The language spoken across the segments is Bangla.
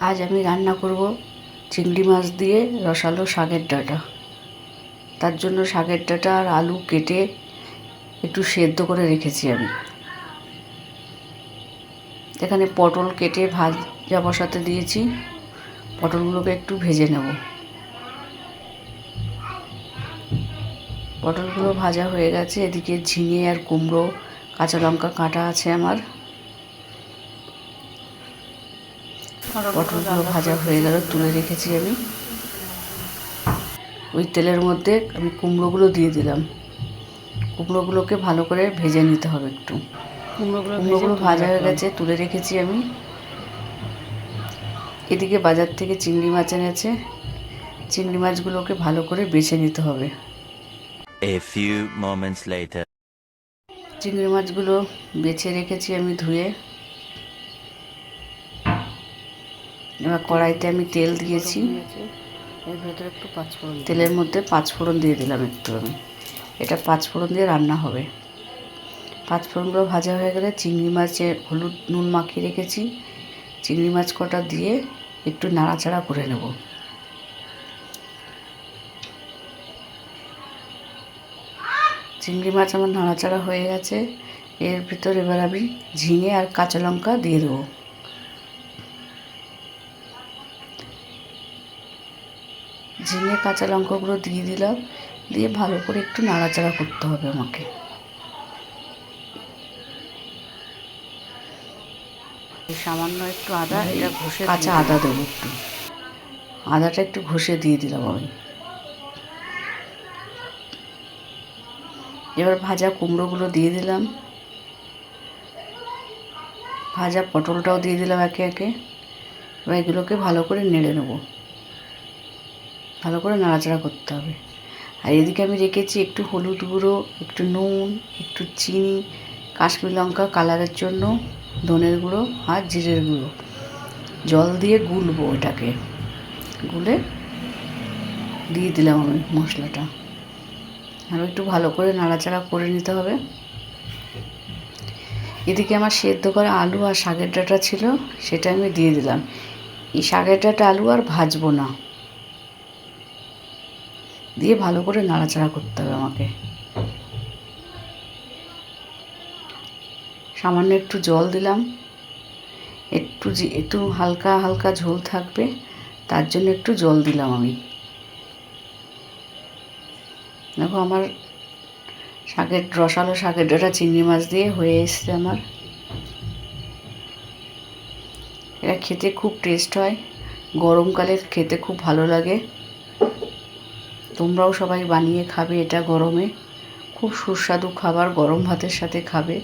আজ আমি রান্না করব চিংড়ি মাছ দিয়ে রসালো শাকের ডাঁটা। তার জন্য শাকের ডাঁটা আর আলু কেটে একটু সেদ্ধ করে রেখেছি আমি। এখানে পটল কেটে ভাজা বসাতে দিয়েছি। পটলগুলোকে একটু ভেজে নেব। পটলগুলো ভাজা হয়ে গেছে। এদিকে ঝিঙে আর কুমড়ো, কাঁচা লঙ্কা কাটা আছে আমার। পটলগুলো ভাজা হয়ে গেল তুলে রেখেছি আমি। ওই তেলের মধ্যে আমি কুমড়োগুলো দিয়ে দিলাম। কুমড়োগুলোকে ভালো করে ভেজে নিতে হবে একটু। কুমড়োগুলো কুমড়োগুলো ভাজা হয়ে গেছে তুলে রেখেছি আমি। এদিকে বাজার থেকে চিংড়ি মাছ এনেছে। চিংড়ি মাছগুলোকে ভালো করে বেছে নিতে হবে। A few moments later. চিংড়ি মাছগুলো বেছে রেখেছি আমি ধুয়ে। এবার কড়াইতে আমি তেল দিয়েছি। এর ভেতরে একটু পাঁচফোড়ন। তেলের মধ্যে পাঁচফোড়ন দিয়ে দিলাম একটু আমি। এটা পাঁচফোড়ন দিয়ে রান্না হবে। পাঁচফোড়নগুলো ভাজা হয়ে গেলে চিংড়ি মাছে হলুদ নুন মাখিয়ে রেখেছি। চিংড়ি মাছ কটা দিয়ে একটু নাড়াচাড়া করে নেব। চিংড়ি মাছ আমার নাড়াচাড়া হয়ে গেছে। এর ভিতর এবার আমি ঝিঙে আর কাঁচা লঙ্কা দিয়ে দেবো। ঝিঙে কাঁচা লঙ্কাগুলো দিয়ে দিলাম। দিয়ে ভালো করে একটু নাড়াচাড়া করতে হবে আমাকে। সামান্য একটু আদা এটা ঘষে কাঁচা আদা দেবো একটু। আদাটা একটু ঘষে দিয়ে দিলাম আমি। এবার ভাজা কুমড়োগুলো দিয়ে দিলাম। ভাজা পটলটাও দিয়ে দিলাম একে একে। এবার এগুলোকে ভালো করে নেড়ে নেব। ভালো করে নাড়াচাড়া করতে হবে। আর এদিকে আমি রেখেছি একটু হলুদ গুঁড়ো, একটু নুন, একটু চিনি, কাশ্মীর লঙ্কা কালারের জন্য, ধনের গুঁড়ো আর জিরের গুঁড়ো। জল দিয়ে গুলবো এটাকে গুলে দিয়ে দিলাম আমি মশলাটা। আর একটু ভালো করে নাড়াচাড়া করে নিতে হবে। এদিকে আমার সেদ্ধ করা আলু আর শাকের ডাঁটা ছিল, সেটা আমি দিয়ে দিলাম। এই শাকের ডাঁটা আলু আর ভাজবো না। দিয়ে ভালো করে নাড়াচাড়া করতে হবে আমাকে। সামান্য একটু জল দিলাম। একটু যে একটু হালকা হালকা ঝোল থাকবে, তার জন্য একটু জল দিলাম আমি। দেখো আমার শাকের রসালো শাকের ডাঁটা চিংড়ি মাছ দিয়ে হয়ে এসছে আমার। এটা খেতে খুব টেস্ট হয়। গরমকালে খেতে খুব ভালো লাগে। তোমরাও সবাই বানিয়ে খাবে এটা গরমে। খুব সুস্বাদু খাবার, গরম ভাতের সাথে খাবে।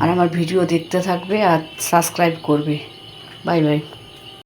আর আমার ভিডিও দেখতে থাকবে আর সাবস্ক্রাইব করবে। Bye bye.